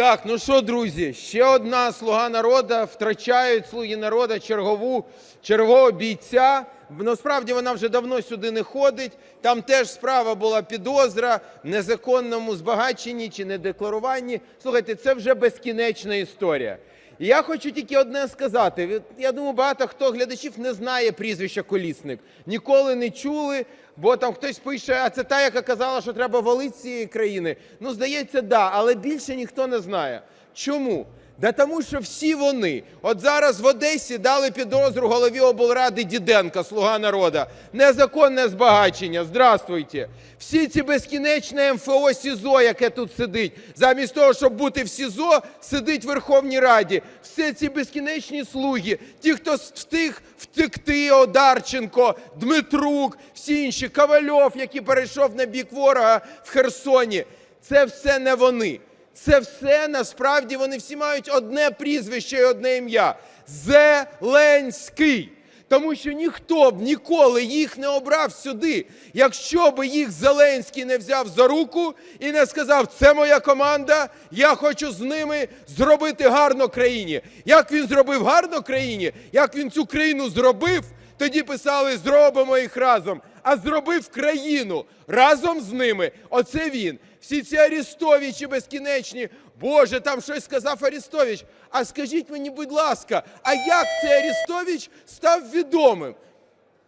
Так, ну що, друзі, ще одна слуга народу втрачають слуги народу чергову чергового бійця. Насправді вона вже давно сюди не ходить. Там теж справа була підозра в незаконному збагаченні чи недекларуванні. Слухайте, це вже безкінечна історія. Я хочу тільки одне сказати. Я думаю, багато хто глядачів не знає прізвища Колісник. Ніколи не чули, бо там хтось пише, а це та, яка казала, що треба валити цієї країни. Ну, здається, да, але більше ніхто не знає. Чому? Да тому що всі вони, от зараз в Одесі дали підозру голові облради Діденка, слуга народа. Незаконне збагачення. Здравствуйте. Всі ці безкінечне МФО СІЗО, яке тут сидить, замість того, щоб бути в СІЗО, сидить в Верховній Раді. Всі ці безкінечні слуги, ті, хто встиг втекти, Одарченко, Дмитрук, всі інші, Ковальов, який перейшов на бік ворога в Херсоні. Це все не вони. Це все насправді вони всі мають одне прізвище і одне ім'я Зеленський. Тому що ніхто б ніколи їх не обрав сюди, якщо б їх Зеленський не взяв за руку і не сказав, це моя команда, я хочу з ними зробити гарно країні. Як він зробив гарно країні, як він цю країну зробив, тоді писали зробимо їх разом. А зробив країну разом з ними. Оце він. Всі ці Арістовичі безкінечні. Боже, там щось сказав Арістович. А скажіть мені, будь ласка, а як цей Арістович став відомим?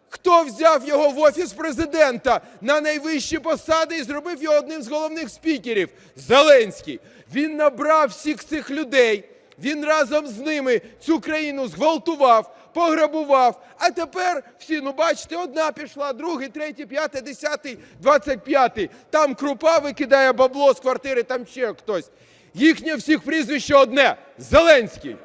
Хто взяв його в офіс президента на найвищі посади і зробив його одним з головних спікерів? Зеленський. Він набрав всіх цих людей. Він разом з ними цю країну зґвалтував, пограбував. А тепер всі, ну бачите, одна пішла, другий, третій, п'ятий, десятий, двадцять п'ятий. Там крупа викидає бабло з квартири, там ще хтось. Їхнє всіх прізвище одне Зеленський.